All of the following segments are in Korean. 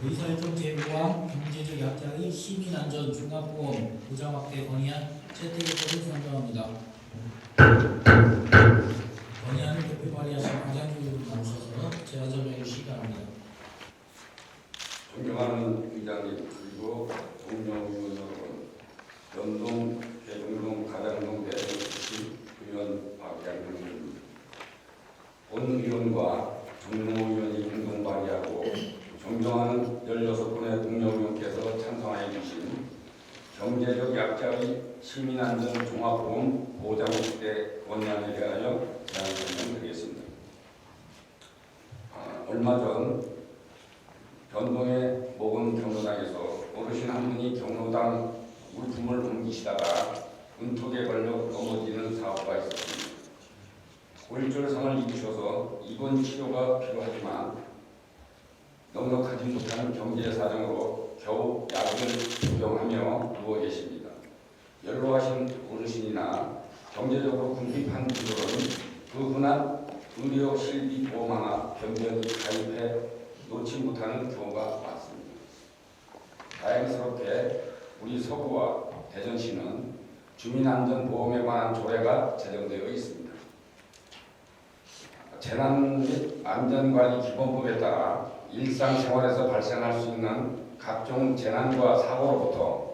의사활동 제도와 경제적 약자의 시민 안전 종합보험 보장 확대 건의안 채택의법을 선정합니다. 건의안을 대표 발의하신 과장교육을 나오셔서 제안 설명해 주시기 바랍니다. 존경하는 의장님 그리고 동료 의원 여러분, 연동 대동동 가장동 대동시 의원 박양근입니다. 본 의원과 정무의원이 공동 발의하고 존경하는 16분의 동료의원께서 찬성하여 주신 경제적 약자의 시민안전 종합보험 보장 확대 권한에 대하여 제안 설명드리겠습니다. 아, 얼마 전 변동의 목은 경로당에서 어르신 한 분이 경로당 물품을 옮기시다가 은폭에 걸려 넘어지는 사고가 있었습니다. 골절상을 입으셔서 입원 치료가 필요하지만 넉넉하지 못한 경제 사정으로 겨우 약을服用하며 누워 계십니다. 연로하신 어르신이나 경제적으로 궁핍한 분들은 그 흔한 의료 실비 보험 하나 변변히 가입해 놓지 못하는 경우가 많습니다. 다행스럽게 우리 서구와 대전시는 주민안전보험에 관한 조례가 제정되어 있습니다. 재난 및 안전관리 기본법에 따라 일상생활에서 발생할 수 있는 각종 재난과 사고로부터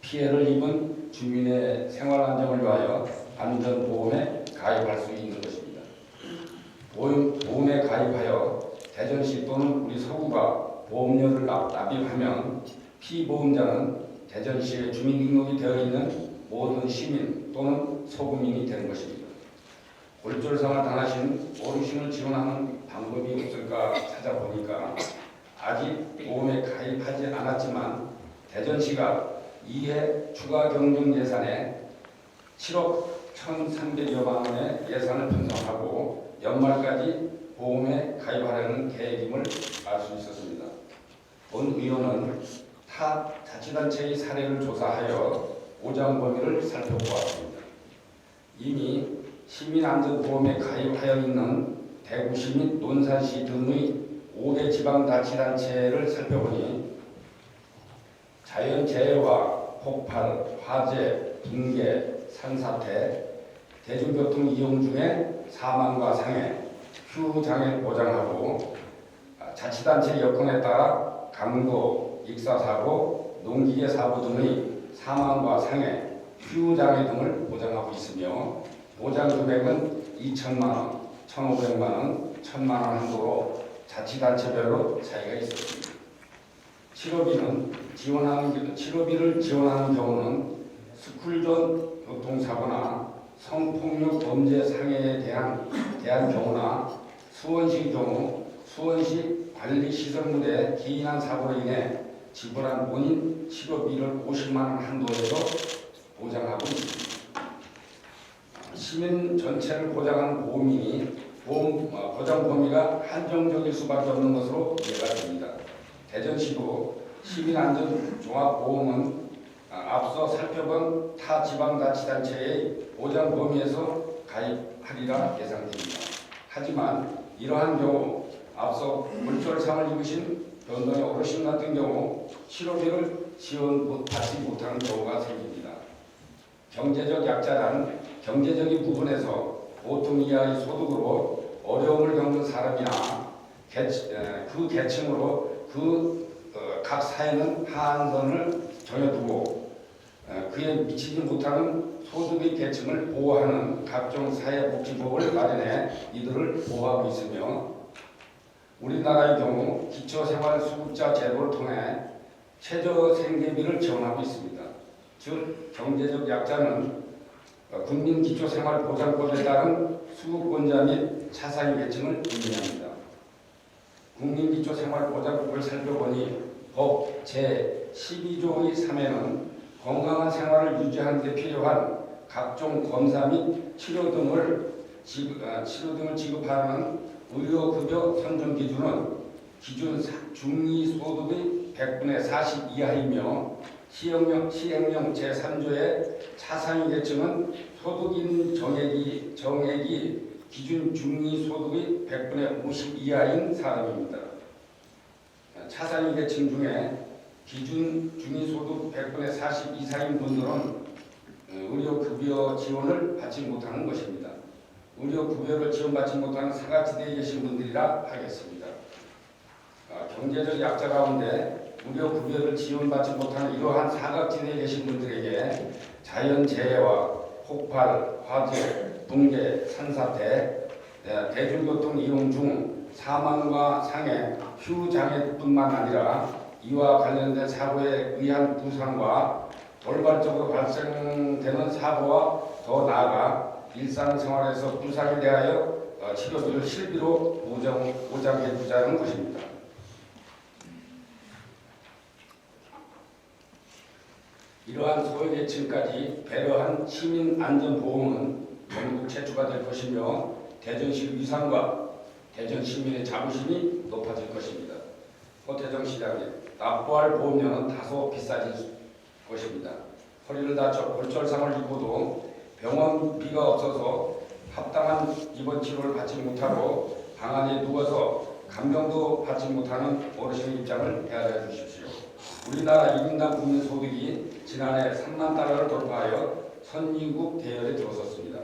피해를 입은 주민의 생활 안정을 위하여 안전보험에 가입할 수 있는 것입니다. 보험, 보험에 가입하여 대전시 또는 우리 서구가 보험료를 납- 납입하면 피보험자는 대전시에 주민 등록이 되어 있는 모든 시민 또는 소구민이 되는 것입니다. 골절상을 당하신 어르신을 지원하는 방법이 없을까 찾아보니까 아직 보험에 가입하지 않았지만 대전시가 이해 추가 경정 예산에 7억 1,300여만 원의 예산을 편성하고 연말까지 보험에 가입하려는 계획임을 알 수 있었습니다. 본 의원은 타 자치단체의 사례를 조사하여 보장 범위를 살펴보았습니다. 이미 시민안전보험에 가입하여 있는 대구시 및 논산시 등의 5개 지방자치단체를 살펴보니 자연재해와 폭발, 화재, 붕괴, 산사태, 대중교통 이용 중에 사망과 상해, 휴장을 보장하고 아, 자치단체 여건에 따라 강도, 익사사고, 농기계 사고 등의 사망과 상해, 휴장애 등을 보장하고 있으며 보장 금액은 2천만 원, 1,500만 원, 1,000만 원 한도로 자치단체별로 차이가 있었습니다. 치료비는 지원하는 치료비를 지원하는 경우는 스쿨존 교통사고나 성폭력 범죄 상해에 대한 대한 경우나 수원시 경우 수원시 관리시설물에 기인한 사고로 인해 지불한 본인 치료비를 50만 원 한도에서 보장하고 있습니다. 시민 전체를 보장하는 보험이 보험 어, 보장 범위가 한정적일 수밖에 없는 것으로 이해가 됩니다. 대전시도 시민안전종합보험은 아, 앞서 살펴본 타 지방자치단체의 보장 범위에서 가입하리라 예상됩니다. 하지만 이러한 경우 앞서 골절상을 입으신 변동의 어르신 같은 경우 치료비를 지원받지 못하는 경우가 생깁니다. 경제적 약자란 경제적인 부분에서 보통 이하의 소득으로 어려움을 겪는 사람이나 그 계층으로 그 어, 각 사회는 하한선을 정해두고 에, 그에 미치지 못하는 소득의 계층을 보호하는 각종 사회복지법을 마련해 이들을 보호하고 있으며 우리나라의 경우 기초생활수급자 제도를 통해 최저생계비를 지원하고 있습니다. 즉 경제적 약자는 어, 국민 기초생활보장법에 따른 수급권자 및 차상위 계층을 의미합니다. 국민 기초생활보장법을 살펴보니 법 제12조의 3에는 건강한 생활을 유지하는 데 필요한 각종 검사 및 치료 등을 지급, 아, 치료 등을 지급하는 의료급여 선정 기준은 기준 사- 중위소득의 100분의 40 이하이며 시행령, 시행령 제3조의 차상위 계층은 소득인 정액이, 정액이 기준 중위 소득의 100분의 50 이하인 사람입니다. 차상위 계층 중에 기준 중위 소득 100분의 40 이상인 분들은 어, 의료급여 지원을 받지 못하는 것입니다. 의료급여를 지원받지 못하는 사각지대에 계신 분들이라 하겠습니다. 아, 경제적 약자 가운데 의료급여를 지원받지 못하는 이러한 사각지대에 계신 분들에게 자연재해와 폭발, 화재, 붕괴, 산사태, 네, 대중교통 이용 중 사망과 상해, 휴장애뿐만 아니라 이와 관련된 사고에 의한 부상과 돌발적으로 발생되는 사고와 더 나아가 일상생활에서 부상에 대하여 어, 치료비를 실비로 보장, 보장해 주자는 것입니다. 이러한 소외계층까지 배려한 시민 안전보험은 전국 최초가 될 것이며 대전시 위상과 대전 시민의 자부심이 높아질 것입니다. 호태정 시장님, 납부할 보험료는 다소 비싸질 것입니다. 허리를 다쳐 골절상을 입고도 병원비가 없어서 합당한 입원 치료를 받지 못하고 방 안에 누워서 간병도 받지 못하는 어르신의 입장을 헤아려 주십시오. 우리나라 1인당 국민 소득이 지난해 3만 달러를 돌파하여 선진국 대열에 들어섰습니다.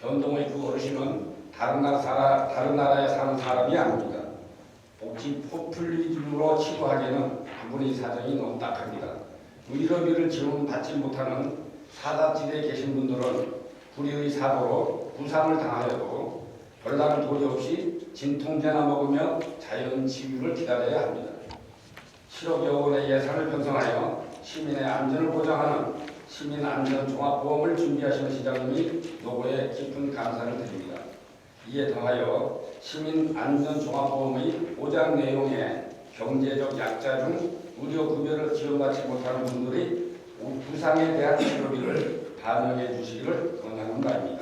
변동의 그 어르신은 다른 나라 사람, 다른 나라에 사는 사람이 아닙니다. 복지 포퓰리즘으로 치료하기에는 그분의 사정이 너무 딱합니다. 의료비를 지원 받지 못하는 사다지대에 계신 분들은 불의의 사고로 부상을 당하여도 별다른 도리 없이 진통제나 먹으며 자연 치유를 기다려야 합니다. 7억여 원의 예산을 편성하여 시민의 안전을 보장하는 시민안전종합보험을 준비하시는 시장님이 노고에 깊은 감사를 드립니다. 이에 더하여 시민안전종합보험의 보장 내용에 경제적 약자 중 의료급여를 지원받지 못하는 분들이 부상에 대한 치료비를 반영해 주시기를 권하는 바입니다.